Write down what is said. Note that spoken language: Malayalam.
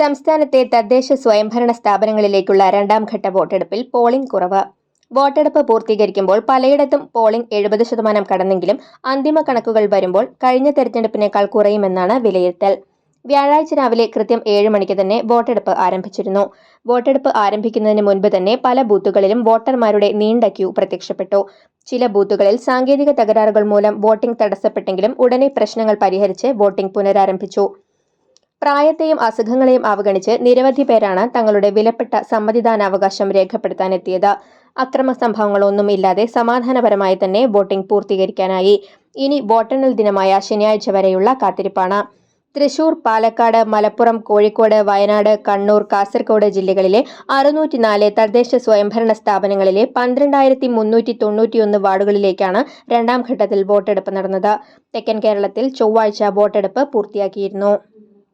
സംസ്ഥാനത്തെ തദ്ദേശ സ്വയംഭരണ സ്ഥാപനങ്ങളിലേക്കുള്ള രണ്ടാം ഘട്ട വോട്ടെടുപ്പിൽ പോളിംഗ് കുറവ്. വോട്ടെടുപ്പ് പൂർത്തീകരിക്കുമ്പോൾ പലയിടത്തും പോളിംഗ് എഴുപത് ശതമാനം കടന്നെങ്കിലും അന്തിമ കണക്കുകൾ വരുമ്പോൾ കഴിഞ്ഞ തെരഞ്ഞെടുപ്പിനേക്കാൾ കുറയുമെന്നാണ് വിലയിരുത്തൽ. വ്യാഴാഴ്ച രാവിലെ കൃത്യം ഏഴ് മണിക്ക് തന്നെ വോട്ടെടുപ്പ് ആരംഭിച്ചിരുന്നു. വോട്ടെടുപ്പ് ആരംഭിക്കുന്നതിന് മുൻപ് തന്നെ പല ബൂത്തുകളിലും വോട്ടർമാരുടെ നീണ്ട ക്യൂ പ്രത്യക്ഷപ്പെട്ടു. ചില ബൂത്തുകളിൽ സാങ്കേതിക തകരാറുകൾ മൂലം വോട്ടിംഗ് തടസ്സപ്പെട്ടെങ്കിലും ഉടനെ പ്രശ്നങ്ങൾ പരിഹരിച്ച് വോട്ടിംഗ് പുനരാരംഭിച്ചു. പ്രായത്തെയും അസുഖങ്ങളെയും അവഗണിച്ച് നിരവധി പേരാണ് തങ്ങളുടെ വിലപ്പെട്ട സമ്മതിദാനാവകാശം രേഖപ്പെടുത്താനെത്തിയത്. അക്രമ സംഭവങ്ങളൊന്നും ഇല്ലാതെ സമാധാനപരമായി തന്നെ വോട്ടിംഗ് പൂർത്തീകരിക്കാനായി. ഇനി വോട്ടെണ്ണൽ ദിനമായ ശനിയാഴ്ച വരെയുള്ള കാത്തിരിപ്പാണ്. തൃശൂർ പാലക്കാട് മലപ്പുറം കോഴിക്കോട് വയനാട് കണ്ണൂർ കാസർഗോഡ് ജില്ലകളിലെ അറുന്നൂറ്റിനാല് തദ്ദേശ സ്വയംഭരണ സ്ഥാപനങ്ങളിലെ പന്ത്രണ്ടായിരത്തി മുന്നൂറ്റി തൊണ്ണൂറ്റിയൊന്ന് വാർഡുകളിലേക്കാണ് രണ്ടാം ഘട്ടത്തിൽ വോട്ടെടുപ്പ് നടന്നത്. തെക്കൻ കേരളത്തിൽ ചൊവ്വാഴ്ച വോട്ടെടുപ്പ് പൂർത്തിയാക്കിയിരുന്നു.